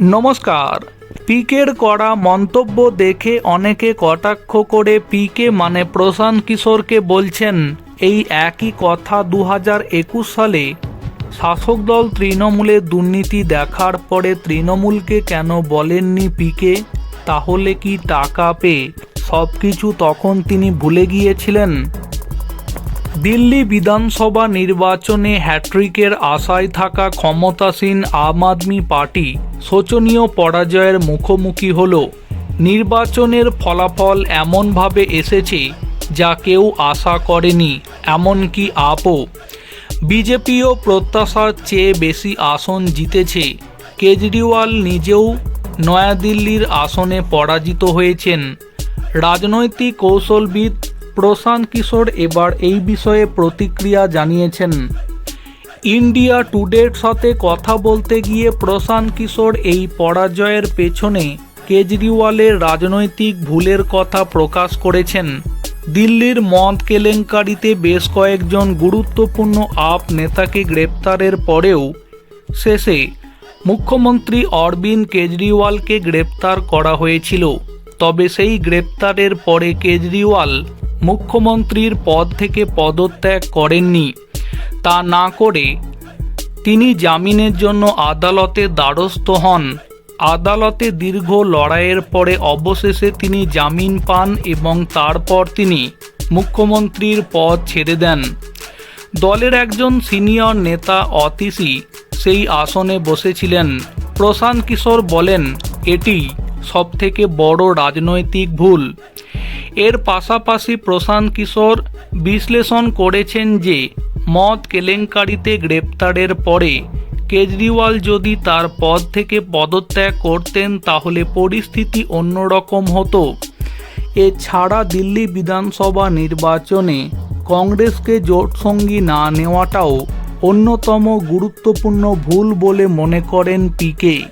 নমস্কার। পিকের করা মন্তব্য দেখে অনেকে কটাক্ষ করে পিকে মানে প্রশান্ত কিশোরকে বলছেন, এই একই কথা দু হাজার একুশ সালে শাসক দল তৃণমূলের দুর্নীতি দেখার পরে তৃণমূলকে কেন বলেননি পিকে? তাহলে কি টাকা পেয়ে সব কিছু তখন তিনি ভুলে গিয়েছিলেন? দিল্লি বিধানসভা নির্বাচনে হ্যাট্রিকের আশায় থাকা ক্ষমতাসীন আম আদমি পার্টি শোচনীয় পরাজয়ের মুখোমুখি হল। নির্বাচনের ফলাফল এমনভাবে এসেছে যা কেউ আশা করেনি, এমনকি আপও। বিজেপিও প্রত্যাশার চেয়ে বেশি আসন জিতেছে। কেজরিওয়াল নিজেও নয়াদিল্লির আসনে পরাজিত হয়েছেন। রাজনৈতিক কৌশলবিদ প্রশান্ত কিশোর এবার এই বিষয়ে প্রতিক্রিয়া জানিয়েছেন। ইন্ডিয়া টুডের সাথে কথা বলতে গিয়ে প্রশান্ত কিশোর এই পরাজয়ের পেছনে কেজরিওয়ালের রাজনৈতিক ভুলের কথা প্রকাশ করেছেন। দিল্লির মদ কেলেঙ্কারিতে বেশ কয়েকজন গুরুত্বপূর্ণ আপ নেতাকে গ্রেপ্তারের পরেও শেষে মুখ্যমন্ত্রী অরবিন্দ কেজরিওয়ালকে গ্রেপ্তার করা হয়েছিল। তবে সেই গ্রেপ্তারের পরে কেজরিওয়াল মুখ্যমন্ত্রীর পদ থেকে পদত্যাগ করেননি। তা না করে তিনি জামিনের জন্য আদালতে দ্বারস্থ হন। আদালতে দীর্ঘ লড়াইয়ের পরে অবশেষে তিনি জামিন পান এবং তারপর তিনি মুখ্যমন্ত্রীর পদ ছেড়ে দেন। দলের একজন সিনিয়র নেতা অতিশি সেই আসনে বসেছিলেন। প্রশান্ত কিশোর বলেন, এটি সবথেকে বড় রাজনৈতিক ভুল। এর পাশাপাশি প্রশান্ত কিশোর বিশ্লেষণ করেছেন যে, মদ কেলেঙ্কারিতে গ্রেপ্তারের পরে কেজরিওয়াল যদি তার পদ থেকে পদত্যাগ করতেন, তাহলে পরিস্থিতি অন্যরকম হতো। এছাড়া দিল্লি বিধানসভা নির্বাচনে কংগ্রেসকে জোটসঙ্গী না নেওয়াটাও অন্যতম গুরুত্বপূর্ণ ভুল বলে মনে করেন পিকে।